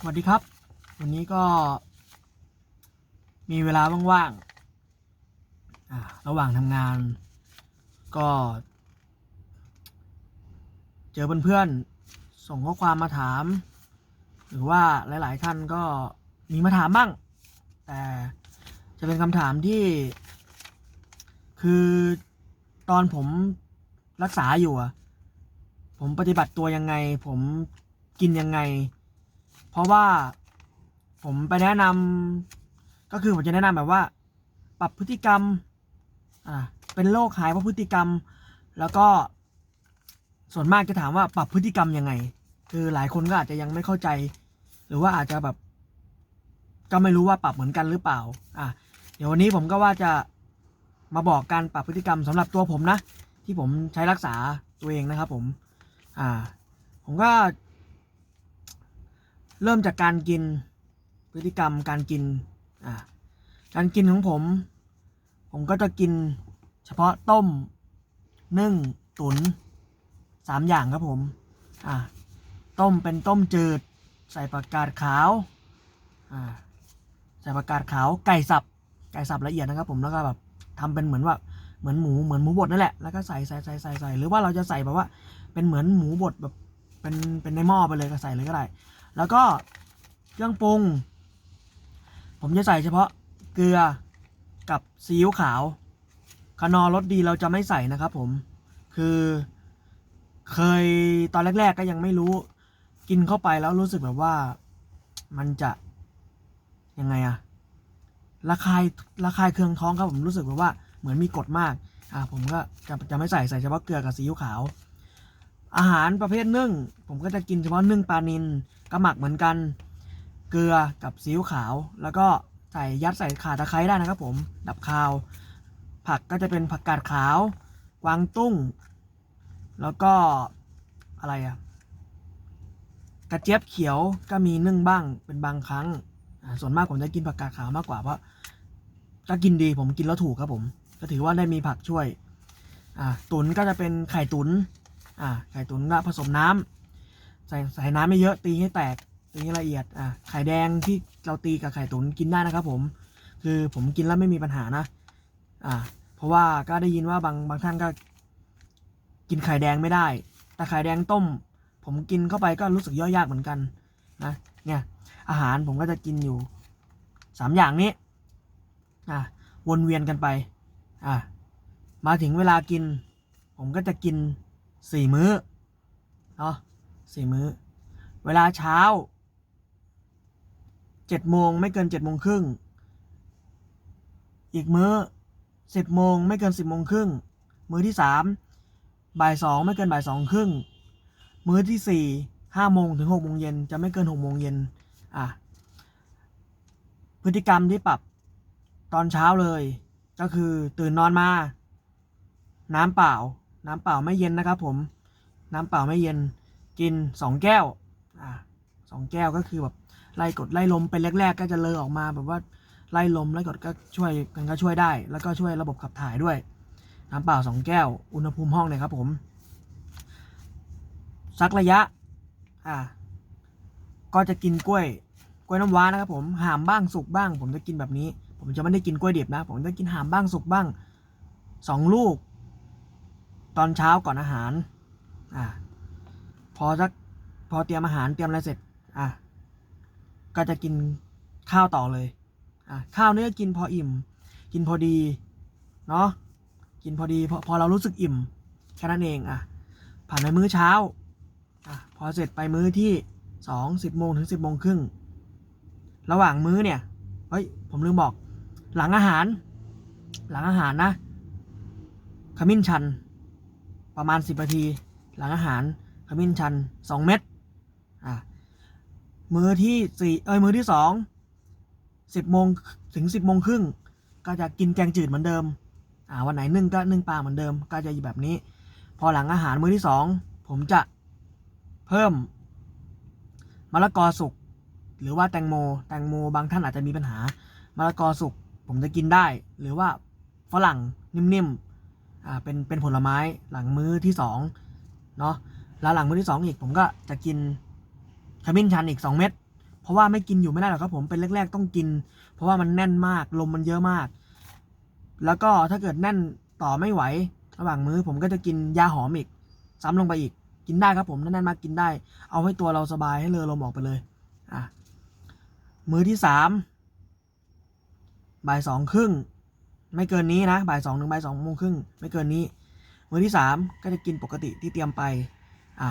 สวัสดีครับ วันนี้ก็ มีเวลาว่างๆระหว่างทำงาน ก็ เจอเพื่อนๆส่งข้อความมาถาม หรือว่าหลาย ๆ ท่านก็มีมาถามบ้าง แต่จะเป็นคำถามที่ คือตอนผมรักษาอยู่อะผมปฏิบัติตัวยังไง ผมกินยังไง เพราะว่าผมไปแนะนำก็คือผมจะแนะนำแบบว่า ปรับพฤติกรรม อ่า เป็นโรคหายเพราะพฤติกรรม แล้วก็ ส่วนมากจะถามว่าปรับพฤติกรรมยังไง คือหลายคนก็อาจจะยังไม่เข้าใจ หรือว่าอาจจะแบบ ก็ไม่รู้ว่าปรับเหมือนกันหรือเปล่า อะเดี๋ยววันนี้ผมก็ว่าจะมาบอกการปรับพฤติกรรมสำหรับตัวผมนะ ที่ผมใช้รักษาตัวเองนะครับผม อ่า ผมก็ เริ่มจากการกินพฤติกรรมการกินอ่าการกินของผม ผมก็จะกินเฉพาะต้ม นึ่ง ตุนสามอย่างครับผมอ่าต้มเป็นต้มจืด ใส่ผักกาดขาวอ่าใส่ผักกาดขาวไก่สับไก่สับละเอียดนะครับผมแล้วก็แบบทำเป็นเหมือนว่าเหมือนหมูเหมือนหมูบดนั่นแหละแล้วก็ใส่ใส่ใส่ใส่ใส่หรือว่าเราจะใส่แบบว่าเป็นเหมือนหมูบดแบบเป็นเป็นในหม้อไปเลยก็ใส่เลยก็ได้ แล้วก็เครื่องปรุง ผมจะใส่เฉพาะเกลือกับซีอิ๊วขาวคานอรสดีเราจะไม่ใส่นะครับผมคือเคยตอนแรก ๆ ก็ยังไม่รู้ กินเข้าไปแล้วรู้สึกแบบว่ามันจะยังไงอะระคายระคายเคืองท้องครับผมรู้สึกแบบว่าเหมือนมีกรดมาก อ่าผมก็จะจะไม่ใส่ใส่เฉพาะเกลือกับซีอิ๊วขาว อาหารประเภทนึ่ง ผมก็จะกินเฉพาะนึ่งปลานิลก็หมักเหมือนกัน เกลือกับซีอิ๊วขาว แล้วก็ใส่ยัดใส่ข่าตะไคร้ได้นะครับผม ดับคาว ผักก็จะเป็นผักกาดขาว กวางตุ้ง แล้วก็อะไรอะกระเจี๊ยบเขียวก็มีนึ่งบ้างเป็นบางครั้ง ส่วนมากผมจะกินผักกาดขาวมากกว่าเพราะก็กินดีผมกินแล้วถูกครับผม ก็ถือว่าได้มีผักช่วย อ่า ตุ๋นก็จะเป็นไข่ตุ๋น อ่าไข่ตุ๋นก็ผสมน้ำใส่ใส่น้ำไม่เยอะตีให้แตกตีให้ละเอียดอ่าไข่แดงที่เราตีกับไข่ตุ๋นกินได้นะครับ ผม คือผมกินแล้วไม่มีปัญหานะ อ่า เพราะว่าก็ได้ยินว่าบางบางท่านก็ กินไข่แดงไม่ได้ แต่ไข่แดงต้ม ผมกินเข้าไปก็รู้สึกย่อยยากเหมือนกันนะเนี่ยอาหารผมก็จะกินอยู่สามอย่างนี้อ่าวนเวียนกันไปอ่ามาถึงเวลากิน ผมก็จะกิน สี่มื้อเนาะสี่มื้อ เวลาเช้าเจ็ดโมงไม่เกินเจ็ดโมงครึ่งอีกมื้อสิบโมงไม่เกินสิบโมงครึ่งมื้อที่สามบ่ายสองไม่เกินบ่ายสองครึ่งมื้อที่สี่ห้าโมงถึงหกโมงเย็นจะไม่เกินหกโมงเย็นอะพฤติกรรมที่ปรับตอนเช้าเลย ก็คือตื่นนอนมา น้ำเปล่า น้ำเปล่าไม่เย็นนะครับผม น้ำเปล่าไม่เย็นกินสองแก้วอ่าสองแก้วก็คือแบบไล่กดไล่ลมเป็นแรก ๆ ก็จะเลอออกมาแบบว่าไล่ลมไล่กดก็ช่วยกันก็ช่วยได้ แล้วก็ช่วยระบบขับถ่ายด้วย น้ำเปล่าสองแก้ว อุณหภูมิห้องเนี่ยครับผมสักระยะอ่าก็จะกินกล้วยกล้วยน้ำว้านะครับผมหามบ้างสุกบ้าง ผมจะกินแบบนี้ ผมจะไม่ได้กินกล้วยดิบนะ ผมจะกินหามบ้างสุกบ้างสองลูก ตอนเช้าก่อนอาหารอ่าพอสักพอเตรียมอาหารเตรียมอะไรเสร็จอะก็จะกินข้าวต่อเลยอะข้าวเนื้อกินพออิ่ม กินพอดีเนาะกินพอดีพอพอเรารู้สึกอิ่มแค่นั้นเองอะผ่านไปมื้อเช้าอะพอเสร็จไปมื้อที่สองสิบโมงถึงสิบโมงครึ่งระหว่างมื้อเนี่ยเฮ้ยผมลืมบอก หลังอาหาร หลังอาหารนะขมิ้นชัน ประมาณสิบนาที หลังอาหารขมิ้นชันสองเม็ดอะมื้อที่สี่เอ้ยมือที่สองสิบโมงถึงสิบโมงครึ่งก็จะกินแกงจืดเหมือนเดิม อ่าวันไหนนึ่งก็นึ่งปลาเหมือนเดิม ก็จะอยู่แบบนี้ พอหลังอาหารมื้อที่สองผมจะเพิ่มมะละกอสุกหรือว่าแตงโม แตงโมบางท่านอาจจะมีปัญหามะละกอสุกผมจะกินได้ หรือว่าฝรั่งนิ่มๆ อ่าเป็นเป็นผลไม้หลังมื้อที่สองเนาะแล้วหลังมื้อที่สองอีกผมก็จะกินขมิ้นชันอีกสองเม็ดเพราะว่าไม่กินอยู่ไม่ได้หรอกครับผมเป็นแรก ๆ ต้องกิน เพราะว่ามันแน่นมากลมมันเยอะมาก แล้วก็ถ้าเกิดแน่นต่อไม่ไหว ระหว่างมื้อผมก็จะกินยาหอมอีก ซ้ำลงไปอีกกินได้ครับผมแน่นมากกินได้ เอาให้ตัวเราสบายให้เลอลมออกไปเลยอะมื้อที่สามบ่ายสองครึ่ง ไม่เกินนี้นะบ่ายสองถึงบ่ายสองโมงครึ่งไม่เกินนี้ มื้อที่สามก็จะกินปกติที่เตรียมไป อะ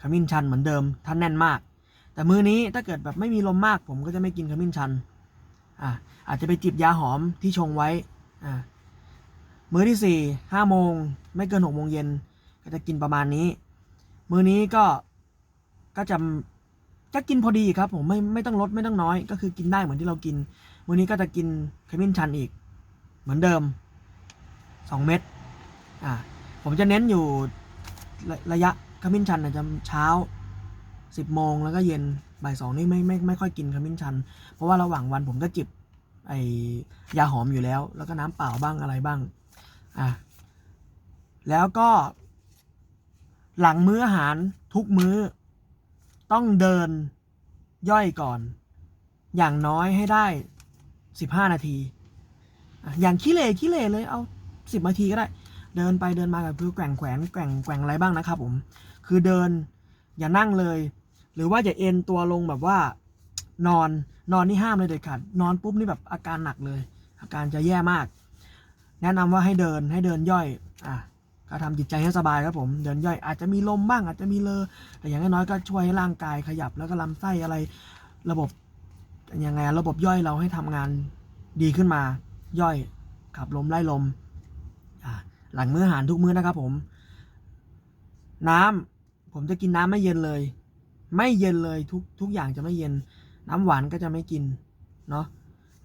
ขมิ้นชันเหมือนเดิมท่านแน่นมาก แต่มื้อนี้ถ้าเกิดแบบไม่มีลมมาก ผมก็จะไม่กินขมิ้นชัน อะอาจจะไปจิบยาหอมที่ชงไว้ อะมื้อที่สี่ห้าโมงไม่เกินหกโมงเย็นก็จะกินประมาณนี้ มื้อนี้ก็ก็จะก็กินพอดีครับผมไม่ไม่ต้องลดไม่ต้องน้อย ก็คือกินได้เหมือนที่เรากิน มื้อนี้ก็จะกินขมิ้นชันอีก เหมือนเดิมสองเม็ดอ่าผมจะเน้นอยู่ระระยะขมิ้นชันนี่ยจะเช้าสิบโมงแล้วก็เย็นบ่ายสองนี่ไม่ไม่ไม่ค่อยกินขมิ้นชัน เพราะว่าระหว่างวันผมก็จิบไอยาหอมอยู่แล้ว แล้วก็น้ำเปล่าบ้างอะไรบ้างอะแล้วก็ หลังมื้ออาหารทุกมื้อ ต้องเดินย่อยก่อน อย่างน้อยให้ได้สิบห้านาที อย่างขี้เหร่ขี้เหร่เลยเอาสิบนาทีก็ได้ เดินไปเดินมากับคือแกว่งแขวนแกว่งแกว่งอะไรบ้างนะครับผมคือเดินอย่านั่งเลย หรือว่าอย่าเอ็นตัวลงแบบว่านอนนอนนี่ห้ามเลยเด็ดขาดนอนปุ๊บนี่แบบอาการหนักเลย อาการจะแย่มาก แนะนำว่าให้เดินให้เดินย่อยอะก็ทำจิตใจให้สบายครับผมเดินย่อยอาจจะมีลมบ้างอาจจะมีเลอแต่อย่างน้อยก็ช่วยให้ร่างกายขยับแล้วก็ลำไส้อะไรระบบยังไงระบบย่อยเราให้ทำงานดีขึ้นมา ย่อยขับลมไล่ลม หลังมื้ออาหารทุกมื้อนะครับผม น้ำผมจะกินน้ำไม่เย็นเลย ไม่เย็นเลยทุกทุกอย่างจะไม่เย็น น้ำหวานก็จะไม่กินเนาะ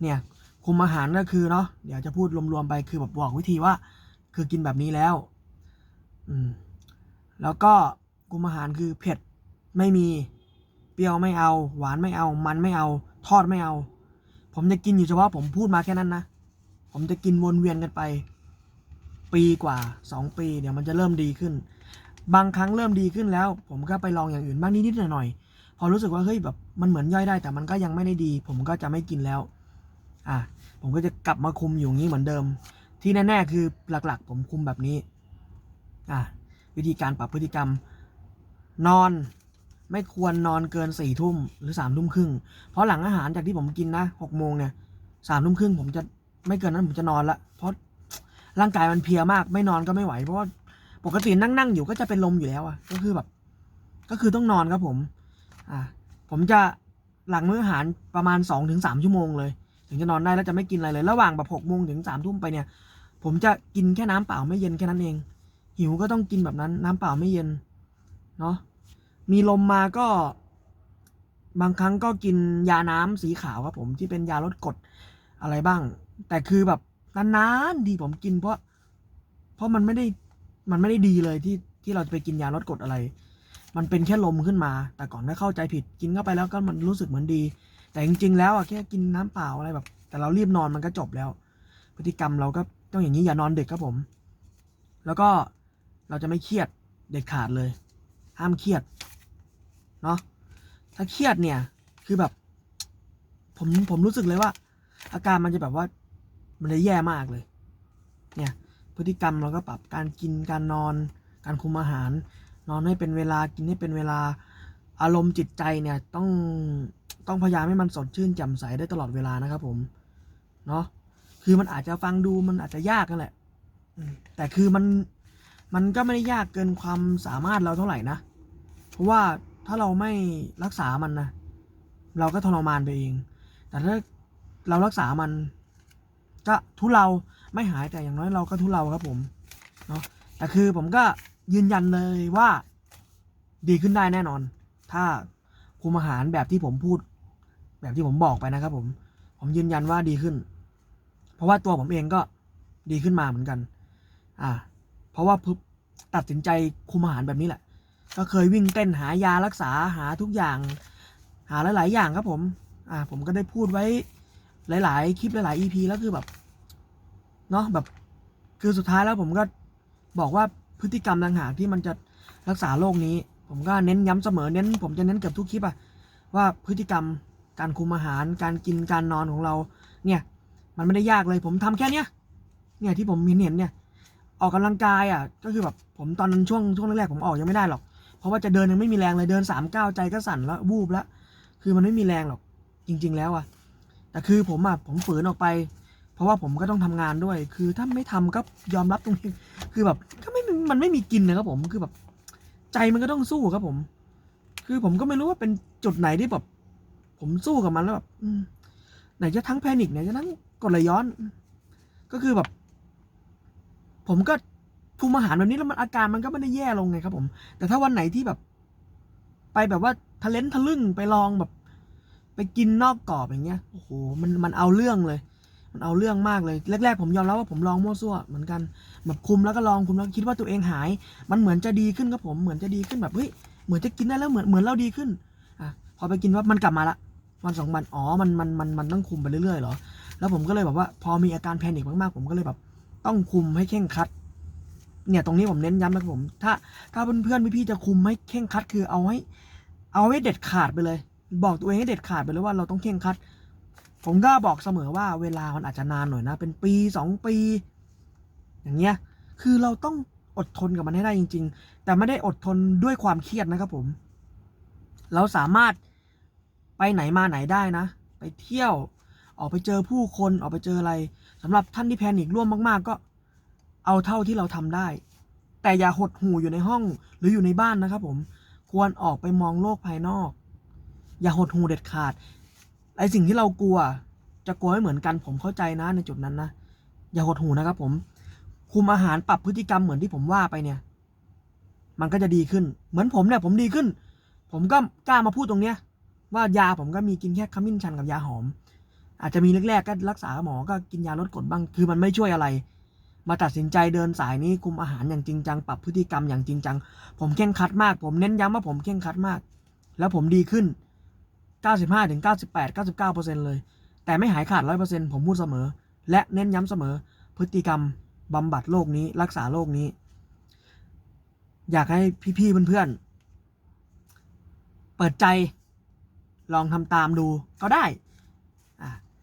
เนี่ยคุมอาหารก็คือเนาะเดี๋ยวจะพูดรวมๆไปคือแบบบอกวิธีว่า คือกินแบบนี้แล้ว อืมแล้วก็คุมอาหารคือเผ็ดไม่มีเปรี้ยวไม่เอา หวานไม่เอา มันไม่เอา ทอดไม่เอา ผมจะกินอยู่เฉพาะผมพูดมาแค่นั้นนะ ผมจะกินวนเวียนกันไป ปีกว่าสองปีเดี๋ยวมันจะเริ่มดีขึ้น บางครั้งเริ่มดีขึ้นแล้ว ผมก็ไปลองอย่างอื่นบ้างนิดๆหน่อยๆพอรู้สึกว่าเฮ้ยแบบมันเหมือนย่อยได้ แต่มันก็ยังไม่ได้ดี ผมก็จะไม่กินแล้ว อะผมก็จะกลับมาคุมอยู่งี้เหมือนเดิม ที่แน่ๆคือหลักๆ ผมคุมแบบนี้ อะวิธีการปรับพฤติกรรม นอนไม่ควรนอนเกินสี่ทุ่มหรือสามทุ่มครึ่ง เพราะหลังอาหารจากที่ผมกินนะหกโมงเนี่ยสามทุ่มครึ่งผมจะ ไม่เกินนั้นผมจะนอนละเพราะร่างกายมันเพลียมาก ไม่นอนก็ไม่ไหว เพราะว่าปกตินั่งนั่งอยู่ก็จะเป็นลมอยู่แล้วอะก็คือแบบ ก็คือต้องนอนครับผม อ่า ผมจะหลังมื้ออาหารประมาณสองถึงสามชั่วโมงเลย ถึงจะนอนได้แล้วจะไม่กินอะไรเลยระหว่างแบบหกโมงถึงสามทุ่มไปเนี่ย ผมจะกินแค่น้ำเปล่าไม่เย็นแค่นั้นเอง หิวก็ต้องกินแบบนั้นน้ำเปล่าไม่เย็นเนาะมีลมมาก็บางครั้งก็กินยาน้ำสีขาวครับผมที่เป็นยาลดกรดอะไรบ้าง แต่คือแบบนานๆดีผมกินเพราะ เพราะมันไม่ได้มันไม่ได้ดีเลยที่ที่เราจะไปกินยาลดกรดอะไร มันเป็นแค่ลมขึ้นมา แต่ก่อนถ้าเข้าใจผิดกินเข้าไปแล้วก็มันรู้สึกเหมือนดี แต่จริงๆ แล้วอะแค่กินน้ำเปล่าอะไรแบบ แต่เรารีบนอนมันก็จบแล้ว พฤติกรรมเราก็ต้องอย่างนี้อย่านอนดึกครับผม แล้วก็เราจะไม่เครียดเด็ดขาดเลย ห้ามเครียดเนาะถ้าเครียดเนี่ยคือแบบ ผมผมรู้สึกเลยว่า อาการมันจะแบบว่า มันจะแย่มากเลย เนี่ย พฤติกรรมเราก็ปรับการกินการนอน การคุมอาหาร นอนให้เป็นเวลากินให้เป็นเวลาอารมณ์จิตใจเนี่ยต้องต้องพยายามให้มันสดชื่นแจ่มใสได้ตลอดเวลานะครับผมเนาะคือมันอาจจะฟังดูมันอาจจะยากกันแหละแต่คือมันมันก็ไม่ได้ยากเกินความสามารถเราเท่าไหร่นะ เพราะว่าถ้าเราไม่รักษามันนะเราก็ทรมานไปเอง แต่ถ้าเรารักษามัน ก็ทุเลาไม่หายแต่อย่างน้อยเราก็ทุเลาครับผมเนาะแต่คือผมก็ยืนยันเลยว่าดีขึ้นได้แน่นอน ถ้าคุมอาหารแบบที่ผมพูด แบบที่ผมบอกไปนะครับ ผม ผมยืนยันว่าดีขึ้น เพราะว่าตัวผมเองก็ดีขึ้นมาเหมือนกัน อ่า เพราะว่าพึบตัดสินใจคุมอาหารแบบนี้แหละ ก็เคยวิ่งเต้นหายารักษาหาทุกอย่าง หาหลาย ๆ อย่างครับผม อ่า ผมก็ได้พูดไว้ หลาย ๆ คลิปหลาย ๆ EP แล้วคือแบบเนาะแบบคือสุดท้ายแล้วผมก็บอกว่าพฤติกรรมต่างหากที่มันจะรักษาโรคนี้ ผมก็เน้นย้ำเสมอเน้น ผมจะเน้นเกือบทุกคลิปอะว่าพฤติกรรมการคุมอาหาร การกินการนอนของเราเนี่ย มันไม่ได้ยากเลย ผมทำแค่เนี้ยเนี่ยที่ผมเห็นเห็นเนี่ย ออกกำลังกายอะก็คือแบบผมตอนนั้นช่วงช่วงแรกๆผมออกยังไม่ได้หรอก เพราะว่าจะเดินยังไม่มีแรงเลยเดินสามก้าวใจก็สั่นแล้ววูบแล้วคือมันไม่มีแรงหรอกจริง ๆ แล้วอะ แต่คือผมอะผมฝืนออกไป เพราะว่าผมก็ต้องทำงานด้วย คือถ้าไม่ทำก็ยอมรับตรงนี้ คือแบบก็ไม่มันไม่มีกินนะครับผมคือแบบ ใจมันก็ต้องสู้ครับผม คือผมก็ไม่รู้ว่าเป็นจุดไหนที่แบบผมสู้กับมันแล้วแบบอืไหนจะทั้งแพนิคไหนจะทั้งกดไหลย้อน ก็คือแบบ ผมก็คุมอาหารแบบนี้แล้วมันอาการมันก็ไม่ได้แย่ลงไงครับ ผม แต่ถ้าวันไหนที่แบบ ไปแบบว่าทะเลนทะลึ่งไปลองแบบ กินนอกกรอบอย่างเงี้ยโอ้โหมันมันเอาเรื่องเลย มันเอาเรื่องมากเลยแรกๆผมยอมรับว่าผมลองมั่วซั่วเหมือนกันแบบคุมแล้วก็ลองคุมแล้วคิดว่าตัวเองหาย มันเหมือนจะดีขึ้นครับผมเหมือนจะดีขึ้นแบบเฮ้ยเหมือนจะกินได้แล้วเหมือนเหมือนเราดีขึ้นอะพอไปกินว่ามันกลับมาละวันสองวันอ๋อมันมันมันมันต้องคุมไปเรื่อยๆเหรอแล้วผมก็เลยแบบว่าพอมีอาการแพนิคมากๆ ผมก็เลยแบบ ต้องคุมให้เข่งคัดเนี่ยตรงนี้ผมเน้นย้ำนะครับผม ถ้าถ้าเพื่อนๆพี่ๆจะคุมให้เข่งคัดคือเอาให้ เอาให้เด็ดขาดไปเลย บอกตัวเองให้เด็ดขาดไปเลยว่าเราต้องเข่งคัด ผมก็บอกเสมอว่าเวลามันอาจจะนานหน่อยนะ เป็นปีสองปี อย่างเงี้ย คือเราต้องอดทนกับมันให้ได้จริง ๆ แต่ไม่ได้อดทนด้วยความเครียดนะครับผม เราสามารถไปไหนมาไหนได้นะ ไปเที่ยว ออกไปเจอผู้คนออกไปเจออะไรสำหรับท่านที่แพนิคร่วมมาก ๆ ก็เอาเท่าที่เราทำได้ แต่อย่าหดหู่อยู่ในห้องหรืออยู่ในบ้านนะครับผม ควรออกไปมองโลกภายนอก อย่าหดหูเด็ดขาดไอสิ่งที่เรากลัว จะกลัวไม่เหมือนกันผมเข้าใจนะในจุดนั้นนะอย่าหดหูนะครับผม คุมอาหารปรับพฤติกรรมเหมือนที่ผมว่าไปเนี่ย มันก็จะดีขึ้น เหมือนผมเนี่ยผมดีขึ้น ผมก็กล้ามาพูดตรงเนี้ย ว่ายาผมก็มีกินแค่ขมิ้นชันกับยาหอม อาจจะมีแรกๆก็รักษาหมอก็กินยาลดกรดบ้างคือมันไม่ช่วยอะไร มาตัดสินใจเดินสายนี้คุมอาหารอย่างจริงจังปรับพฤติกรรมอย่างจริงจัง ผมเข่งคัดมาก ผมเน้นย้ำว่าผมเข่งคัดมาก แล้วผมดีขึ้น 95ถึง98 99 เลย แต่ไม่หายขาด 100%ผมพูดเสมอ และเน้นย้ำเสมอ พฤติกรรมบำบัดโรคนี้รักษาโรคนี้ อยากให้พี่ๆเพื่อนๆ เปิดใจลองทำตามดูก็ได้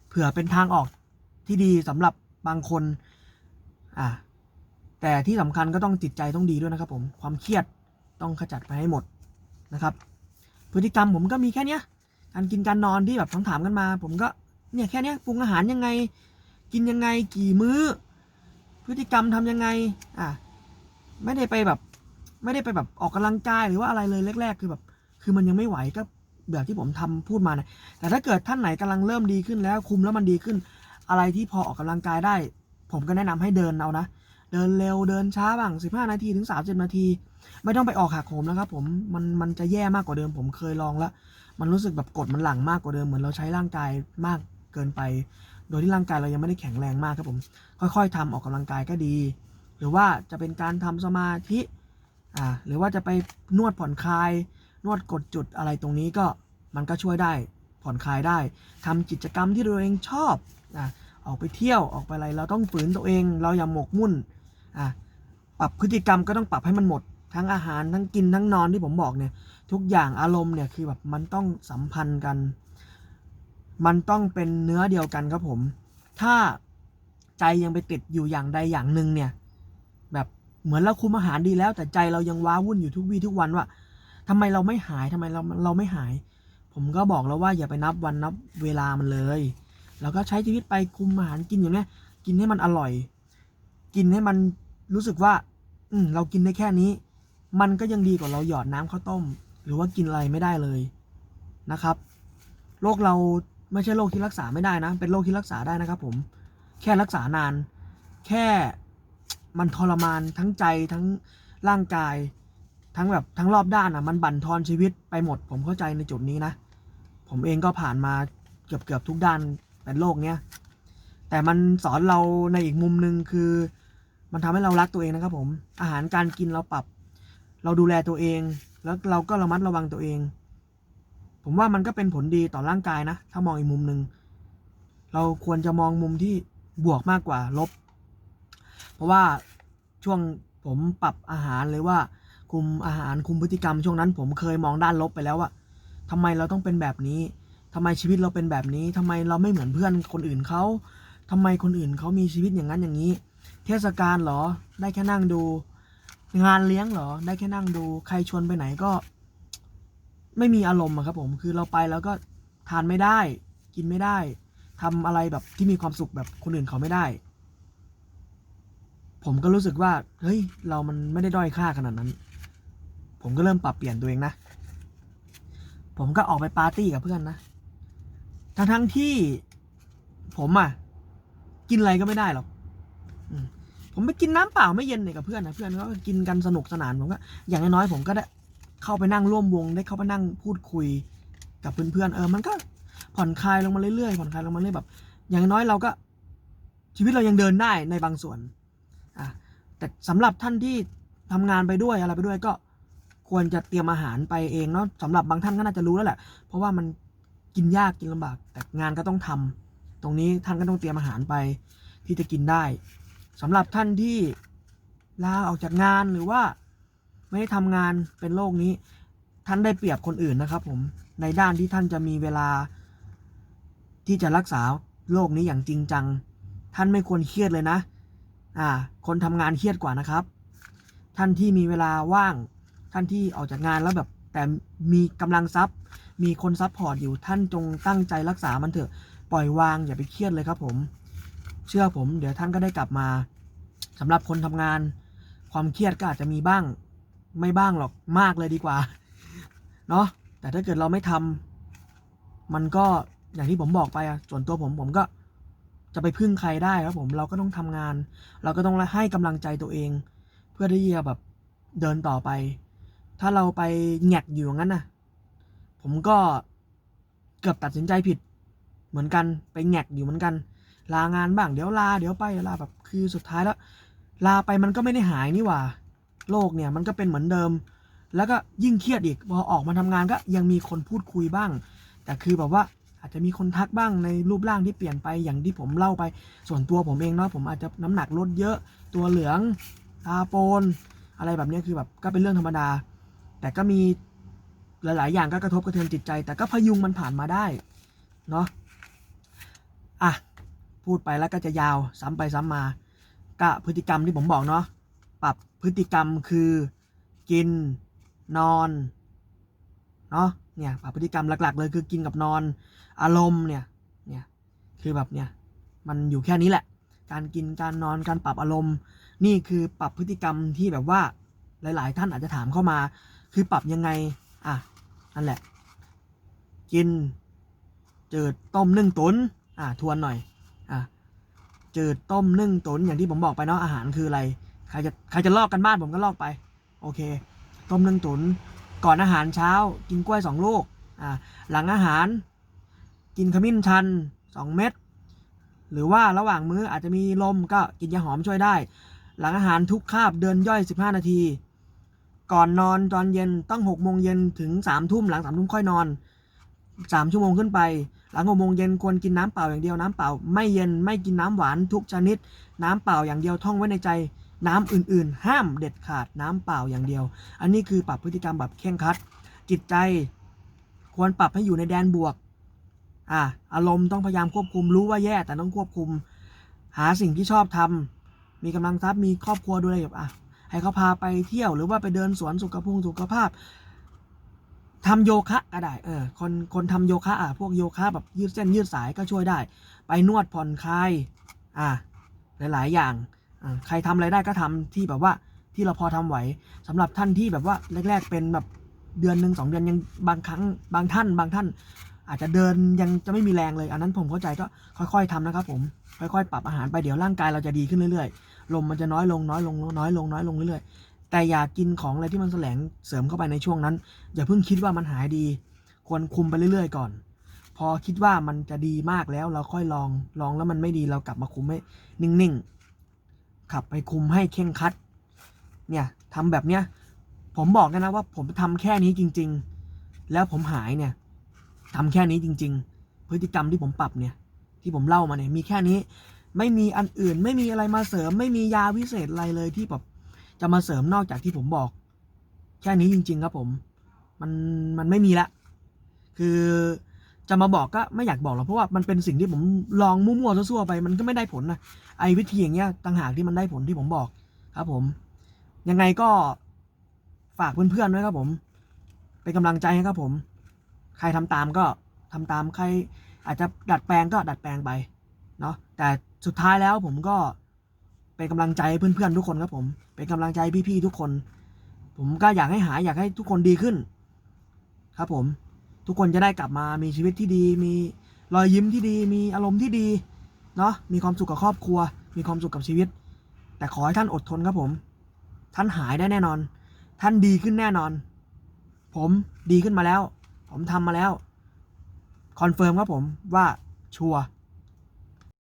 เผื่อเป็นทางออกที่ดีสำหรับบางคนแต่ที่สำคัญก็ต้องจิตใจต้องดีด้วยนะครับผม ความเครียดต้องขจัดไปให้หมดนะครับ พฤติกรรมผมก็มีแค่นี้ การกินการนอนที่แบบถามถามๆกันมา ผมก็เนี่ยแค่นี้ปรุงอาหารยังไง กินยังไงกี่มื้อ พฤติกรรมทำยังไง อะไม่ได้ไปแบบ ไม่ได้ไปแบบออกกำลังกายหรือว่าอะไรเลยแรก ๆ คือแบบ คือมันยังไม่ไหวก็แบบที่ผมทำพูดมานะแต่ถ้าเกิดท่านไหนกำลังเริ่มดีขึ้นแล้วคุมแล้วมันดีขึ้น อะไรที่พอออกกำลังกายได้ ผมก็แนะนำให้เดินเอานะ เดินเร็วเดินช้าบ้าง 15 นาทีถึง 30 นาที ไม่ต้องไปออกหักโหมนะครับผมมันมันจะแย่มากกว่าเดิมผมเคยลองแล้ว มันรู้สึกแบบกดมันหลังมากกว่าเดิมเหมือนเราใช้ร่างกายมากเกินไป โดยที่ร่างกายเรายังไม่ได้แข็งแรงมากครับผม ค่อย ๆทำออกกำลังกายก็ดี หรือว่าจะเป็นการทำสมาธิอ่าหรือว่าจะไปนวดผ่อนคลาย นวดกดจุดอะไรตรงนี้ก็มันก็ช่วยได้ผ่อนคลายได้ทำกิจกรรมที่ตัวเองชอบอะออกไปเที่ยวออกไปอะไรเราต้องฝืนตัวเอง เราอย่าหมกมุ่น อะปรับพฤติกรรมก็ต้องปรับให้มันหมด ทั้งอาหารทั้งกินทั้งนอนที่ผมบอกเนี่ย ทุกอย่างอารมณ์เนี่ยคือแบบมันต้องสัมพันธ์กัน มันต้องเป็นเนื้อเดียวกันครับผม ถ้าใจยังไปติดอยู่อย่างใดอย่างหนึ่งเนี่ย แบบเหมือนเราคุมอาหารดีแล้ว แต่ใจเรายังว้าวุ่นอยู่ทุกวี่ทุกวันว่าทำไมเราไม่หายทำไมเราเราไม่หาย ผมก็บอกแล้วว่าอย่าไปนับวันนับเวลามันเลยเราก็ใช้ชีวิตไปคุมอาหารกินอย่างเนี้ยกินให้มันอร่อย กินให้มันรู้สึกว่า อืมเรากินได้แค่นี้ มันก็ยังดีกว่าเราหยอดน้ำข้าวต้ม หรือว่ากินอะไรไม่ได้เลยนะครับโรคเราไม่ใช่โรคที่รักษาไม่ได้นะ เป็นโรคที่รักษาได้นะครับ ผม แค่รักษานาน แค่มันทรมานทั้งใจทั้งร่างกาย ทั้งแบบทั้งรอบด้านอะ มันบั่นทอนชีวิตไปหมด ผมเข้าใจในจุดนี้นะ ผมเองก็ผ่านมาเกือบเกือบทุกด้านเป็นโรคเนี้ยแต่มันสอนเราในอีกมุมหนึ่งคือ มันทำให้เรารักตัวเองนะครับ ผม อาหารการกินเราปรับ เราดูแลตัวเอง แล้วเราก็ระมัดระวังตัวเอง ผมว่ามันก็เป็นผลดีต่อร่างกายนะ ถ้ามองอีกมุมหนึ่งเราควรจะมองมุมที่บวกมากกว่าลบ เพราะว่าช่วงผมปรับอาหารหรือว่า คุมอาหารคุมพฤติกรรมช่วงนั้น ผมเคยมองด้านลบไปแล้วว่าทำไมเราต้องเป็นแบบนี้ทำไมชีวิตเราเป็นแบบนี้ทำไมเราไม่เหมือนเพื่อนคนอื่นเขาทำไมคนอื่นเขามีชีวิตอย่างนั้นอย่างนี้ เทศกาลเหรอ ได้แค่นั่งดู งานเลี้ยงเหรอ ได้แค่นั่งดู ใครชวนไปไหนก็ ไม่มีอารมณ์ครับผมคือเราไปแล้วก็ทานไม่ได้ กินไม่ได้ทำอะไรแบบที่มีความสุขแบบคนอื่นเขาไม่ได้ ผมก็รู้สึกว่า เฮ้ย เรามันไม่ได้ด้อยค่าขนาดนั้น ผมก็เริ่มปรับเปลี่ยนตัวเองนะ ผมก็ออกไปปาร์ตี้กับเพื่อนนะ ทั้งทั้งที่ผมอะ กินอะไรก็ไม่ได้หรอก ผมไปกินน้ำเปล่าไม่เย็นเนี่ยกับเพื่อนนะเพื่อนก็กินกันสนุกสนานผมก็อย่างน้อยๆผมก็ได้เข้าไปนั่งร่วมวงได้เข้าไปนั่งพูดคุยกับเพื่อนๆเออมันก็ผ่อนคลายลงมาเรื่อยๆผ่อนคลายลงมาเรื่อยแบบ อย่างน้อยเราก็ ชีวิตเรายังเดินได้ในบางส่วนอะแต่สำหรับท่านที่ทำงานไปด้วยอะไรไปด้วยก็ควรจะเตรียมอาหารไปเองเนาะสำหรับบางท่านก็น่าจะรู้แล้วแหละ เพราะว่ามันกินยากกินลำบาก แต่งานก็ต้องทำตรงนี้ท่านก็ต้องเตรียมอาหารไปที่จะกินได้ สำหรับท่านที่ลาออกจากงานหรือว่าไม่ได้ทำงานเป็นโรคนี้ ท่านได้เปรียบคนอื่นนะครับ ผมในด้านที่ท่านจะมีเวลา ที่จะรักษาโรคนี้อย่างจริงจัง ท่านไม่ควรเครียดเลยนะ อ่า คนทำงานเครียดกว่านะครับ ท่านที่มีเวลาว่าง ท่านที่ออกจากงานแล้วแบบแต่มีกำลังทรัพย์ มีคนซัพพอร์ตอยู่ท่านจงตั้งใจรักษามันเถอะ ปล่อยวางอย่าไปเครียดเลยครับผม เชื่อผม เดี๋ยวท่านก็ได้กลับมาสำหรับคนทำงาน ความเครียดก็อาจจะมีบ้าง ไม่บ้างหรอกมากเลยดีกว่าเนาะแต่ถ้าเกิดเราไม่ทำมันก็อย่างที่ผมบอกไปอะส่วนตัวผมผมก็จะไปพึ่งใครได้ครับผมเราก็ต้องทำงาน เราก็ต้องให้กำลังใจตัวเอง เพื่อที่จะแบบเดินต่อไป ถ้าเราไปแงกอยู่อย่างนั้นนะผมก็เกือบตัดสินใจผิด เหมือนกันไปแงกอยู่เหมือนกัน ลางานบ้างเดี๋ยวลาเดี๋ยวไปเดี๋ยวลาแบบคือสุดท้ายแล้ว ลาไปมันก็ไม่ได้หายนี่หว่า โลกเนี่ยมันก็เป็นเหมือนเดิม แล้วก็ยิ่งเครียดอีกพอออกมาทำงานก็ยังมีคนพูดคุยบ้าง แต่คือแบบว่าอาจจะมีคนทักบ้างในรูปร่างที่เปลี่ยนไปอย่างที่ผมเล่าไป ส่วนตัวผมเองเนาะผมอาจจะน้ำหนักลดเยอะตัวเหลืองตาโปนอะไรแบบนี้คือแบบก็เป็นเรื่องธรรมดา แต่ก็มีหลาย ๆ อย่างก็กระทบกระเทือนจิตใจ แต่ก็พยุงมันผ่านมาได้เนาะอะ พูดไปแล้วก็จะยาวซ้ำไปซ้ำมาก็พฤติกรรมที่ผมบอกเนาะปรับพฤติกรรมคือกินนอนเนาะเนี่ยปรับพฤติกรรมหลัก ๆ เลยคือกินกับนอน อารมณ์เนี่ยเนี่ยคือแบบเนี่ยมันอยู่แค่นี้แหละ การกินการนอนการปรับอารมณ์ นี่คือปรับพฤติกรรมที่แบบว่าหลาย ๆ ท่านอาจจะถามเข้ามา คือปรับยังไงอะนั่นแหละ กินเจืดต้มนึ่งตุนอะทวนหน่อย จืดต้มนึ่งตุนอย่างที่ผมบอกไปเนาะอาหารคืออะไรใครจะใครจะลอกกันบ้านผมก็ลอกไป โอเค ต้มนึ่งตุน ก่อนอาหารเช้า กินกล้วยสองลูกอะหลังอาหาร กินขมิ้นชันสองเม็ดหรือว่าระหว่างมื้ออาจจะมีลมก็กินยาหอมช่วยได้ หลังอาหารทุกคาบเดินย่อย 15 นาที ก่อนนอนตอนเย็นต้อง6โมงเย็นถึง3ทุ่มหลัง3ทุ่มค่อยนอน 3ชั่วโมงขึ้นไป หลัง6โมงเย็นควรกินน้ำเปล่าอย่างเดียวน้ำเปล่า ไม่เย็นไม่กินน้ำหวานทุกชนิด น้ำเปล่าอย่างเดียวท่องไว้ในใจ น้ำอื่นๆ ห้ามเด็ดขาดน้ำเปล่าอย่างเดียว อันนี้คือปรับพฤติกรรมแบบเคร่งครัด จิตใจ ควรปรับให้อยู่ในแดนบวกอ่าอารมณ์ต้องพยายามควบคุมรู้ว่าแย่แต่ต้องควบคุม หาสิ่งที่ชอบทำมีกำลังทรัพย์มีครอบครัวดูแลแบบอะให้เขาพาไปเที่ยวหรือว่าไปเดินสวนสุขภาพสุขภาพ ทำโยคะก็ได้ เออ คนคนทำโยคะอะพวกโยคะแบบยืดเส้นยืดสายก็ช่วยได้ ไปนวดผ่อนคลาย อะหลาย ๆ อย่าง อะใครทำอะไรได้ก็ทำที่แบบว่าที่เราพอทำไหวสำหรับท่านที่แบบว่าแรก ๆ เป็นแบบเดือนหนึ่งสองเดือนยังบางครั้งบางท่าน บางท่าน อาจจะเดินยังจะไม่มีแรงเลย อันนั้นผมเข้าใจก็ค่อย ๆทำนะครับ ผม ค่อย ๆ ปรับอาหารไปเดี๋ยวร่างกายเราจะดีขึ้นเรื่อย ๆ ลมมันจะน้อยลงน้อยลงน้อยลงน้อยลงเรื่อยๆ แต่อย่ากินของอะไรที่มันแสลงเสริมเข้าไปในช่วงนั้น อย่าเพิ่งคิดว่ามันหายดี ควรคุมไปเรื่อยๆ ก่อน พอคิดว่ามันจะดีมากแล้วเราค่อยลองลองแล้วมันไม่ดีเรากลับมาคุมให้นิ่งๆ ขับไปคุมให้เข่งคัด เนี่ยทำแบบเนี้ยผมบอกนะนะว่าผมทำแค่นี้จริง ๆ แล้วผมหายเนี่ยทำแค่นี้จริง ๆ พฤติกรรมที่ผมปรับเนี่ย ที่ผมเล่ามาเนี่ยมีแค่นี้ ไม่มีอันอื่น ไม่มีอะไรมาเสริม ไม่มียาวิเศษอะไรเลยที่แบบ จะมาเสริมนอกจากที่ผมบอก แค่นี้จริง ๆ ครับผม มันมันไม่มีละ คือจะมาบอกก็ไม่อยากบอกหรอกเพราะว่ามันเป็นสิ่งที่ผมลองมั่วๆซั่วๆไป มันก็ไม่ได้ผลนะไอ้วิธีอย่างเงี้ยต่างหากที่มันได้ผลที่ผมบอกครับ ผม ยังไงก็ฝากเพื่อนๆด้วยครับ ผมเป็นกำลังใจให้ครับผม ใครทำตามก็ทำตามใครอาจจะดัดแปลงก็ดัดแปลงไปเนาะแต่สุดท้ายแล้วผมก็ เป็นกำลังใจให้เพื่อนๆทุกคนครับผม เป็นกำลังใจให้พี่ๆทุกคน ผมก็อยากให้หายอยากให้ทุกคนดีขึ้น ครับผม ทุกคนจะได้กลับมามีชีวิตที่ดี มีรอยยิ้มที่ดี มีอารมณ์ที่ดีเนาะมีความสุขกับครอบครัว มีความสุขกับชีวิต แต่ขอให้ท่านอดทนครับผม ท่านหายได้แน่นอน ท่านดีขึ้นแน่นอน ผมดีขึ้นมาแล้ว ผมทำมาแล้วคอนเฟิร์มครับผมว่าชัวร์